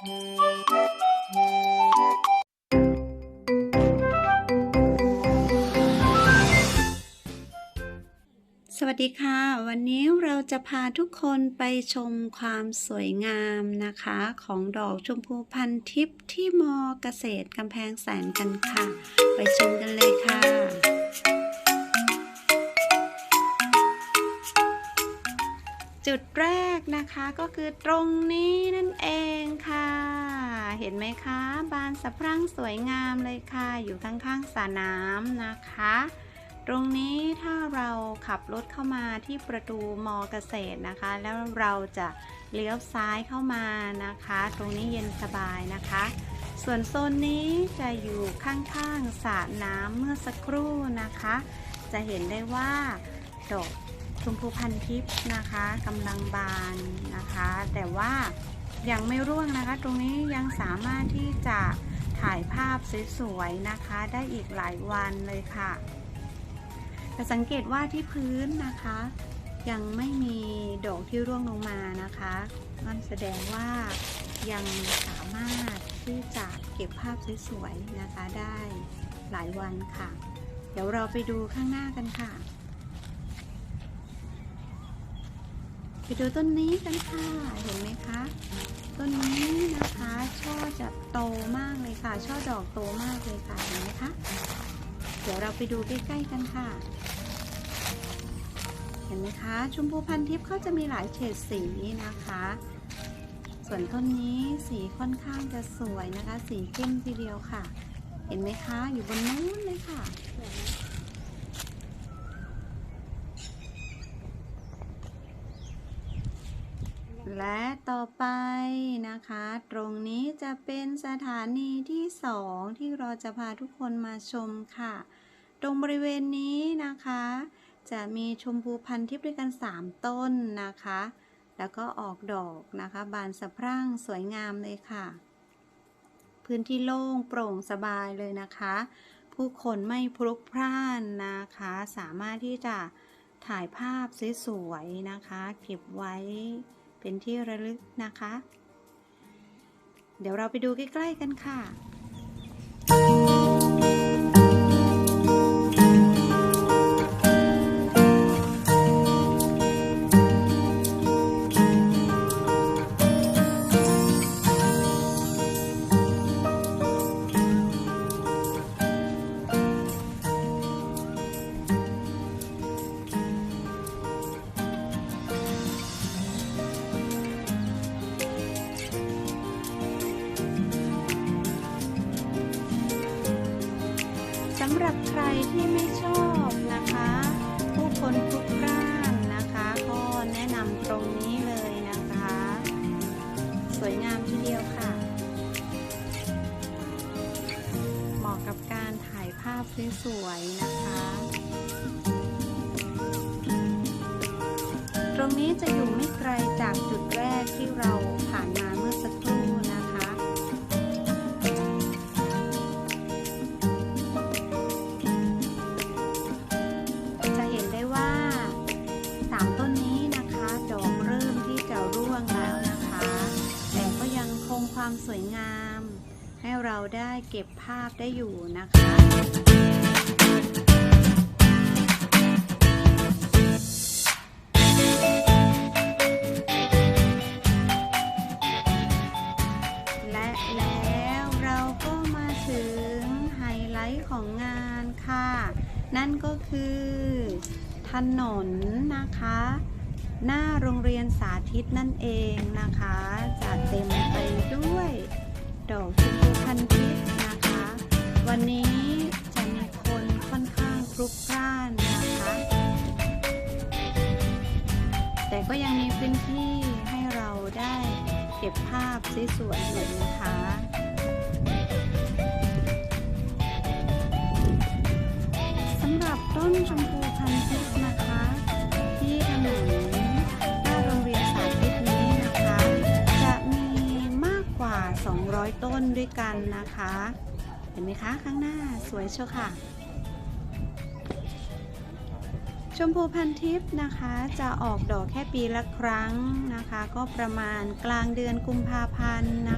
สวัสดีค่ะ วันนี้เราจะพาทุกคนไปชมความสวยงามนะคะ ของดอกชมพูพันทิพย์ที่มอเกษตรกำแพงแสนกันค่ะ ไปชมกันเลยค่ะ จุดแรกนะคะก็คือตรงนี้นั่นเองค่ะ เห็นไหมคะ บานสะพรั่งสวยงามเลยค่ะ อยู่ข้างๆสระน้ำนะคะ ตรงนี้ถ้าเราขับรถเข้ามาที่ประตูมอเกษตรนะคะ แล้วเราจะเลี้ยวซ้ายเข้ามานะคะ ตรงนี้เย็นสบายนะคะ ส่วนโซนนี้จะอยู่ข้างๆสระน้ำเมื่อสักครู่นะคะ จะเห็นได้ว่าดอก ชมพูพันทิพย์นะคะกำลังบานนะคะ แต่ว่ายังไม่ร่วงนะคะ ตรงนี้ยังสามารถที่จะถ่ายภาพสวยๆนะคะ ได้อีกหลายวันเลยค่ะแต่สังเกตว่าที่พื้นนะคะ ยังไม่มีดอกที่ร่วงลงมานะคะนั่นแสดงว่ายังสามารถที่จะเก็บภาพสวยๆนะคะได้หลายวันค่ะ เดี๋ยวเราไปดูข้างหน้ากันค่ะ ไป ดูต้นนี้กันค่ะ เห็นไหมคะ ต้นนี้นะคะช่อจะโตมากเลยค่ะ ช่อดอกโตมากเลยค่ะ เห็นไหมคะ เดี๋ยวเราไปดูใกล้ๆกันค่ะ เห็นไหมคะ ชมพูพันทิพย์เขาจะมีหลายเฉดสีนะคะ ส่วนต้นนี้สีค่อนข้างจะสวยนะคะ สีเข้มทีเดียวค่ะ เห็นไหมคะ อยู่บนนู้นเลยค่ะ และต่อไปนะคะ ตรงนี้จะเป็นสถานีที่สองที่เราจะพาทุกคนมาชมค่ะ ตรงบริเวณนี้นะคะ จะมีชมพูพันธุ์ทิพย์ด้วยกัน 3 ต้นนะคะ แล้วก็ออกดอกนะคะ บานสะพรั่งสวยงามเลยค่ะ พื้นที่โล่งโปร่งสบายเลยนะคะ ผู้คนไม่พลุกพล่านนะคะ สามารถที่จะถ่ายภาพสวยๆนะคะ เก็บไว้ เป็นที่ระลึกนะคะ เดี๋ยวเราไปดูใกล้ ๆ กันค่ะำหรับใครที่ไม่ชอบนะคะ ผู้คนพลุกพล่านนะคะ ก็แนะนำตรงนี้เลยนะคะ สวยงามทีเดียวค่ะ เหมาะกับการถ่ายภาพสวยๆนะคะ ตรงนี้จะอยู่ไม่ไกลจากจุดแรกที่เราผ่าน ความสวยงาม ให้เราได้เก็บภาพได้อยู่นะคะและแล้วเราก็มาถึงไฮไลท์ของงานค่ะ นั่นก็คือ ถนนนะคะ หน้าโรงเรียนสาธิตนั่นเองนะคะจะเต็มไปด้วยดอกชมพูพันทิพย์นะคะ วันนี้จะมีคนค่อนข้างพลุกพล่านนะคะ แต่ก็ยังมีพื้นที่ให้เราได้เก็บภาพสวยๆอยู่นะคะสำหรับต้นชมพู ต้นด้วยกันนะคะ เห็นไหมคะ ข้างหน้าสวยเชียวค่ะ ชมพูพันทิพย์นะคะ จะออกดอกแค่ปีละครั้งนะคะ ก็ประมาณกลางเดือนกุมภาพันธ์นะ